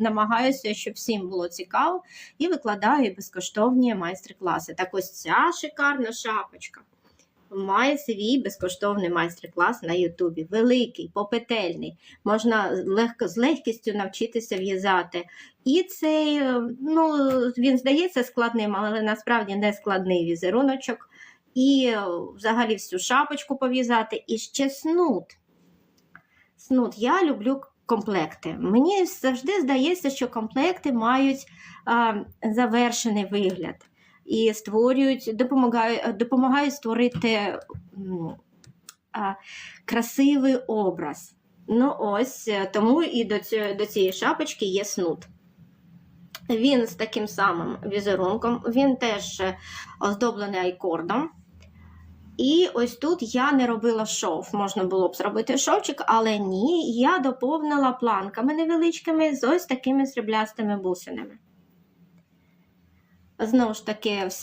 намагаюся, щоб всім було цікаво, і викладаю безкоштовні майстер-класи. Так ось ця шикарна шапочка має свій безкоштовний майстер-клас на Ютубі. Великий, попетельний. Можна легко, з легкістю навчитися в'язати. І цей, е, ну, він здається складним, але насправді не складний візеруночок. І е, взагалі всю шапочку пов'язати. І ще снуд. Снуд. Я люблю комплекти. Мені завжди здається, що комплекти мають завершений вигляд і створюють, допомагають, допомагають створити а, красивий образ. Ну, ось е, тому і до, цієї, до цієї шапочки є снуд. Він з таким самим візерунком, він теж е, оздоблений айкордом. І ось тут я не робила шов. Можна було б зробити шовчик, але ні, я доповнила планками невеличкими з ось такими сріблястими бусинами. Знову ж таки, все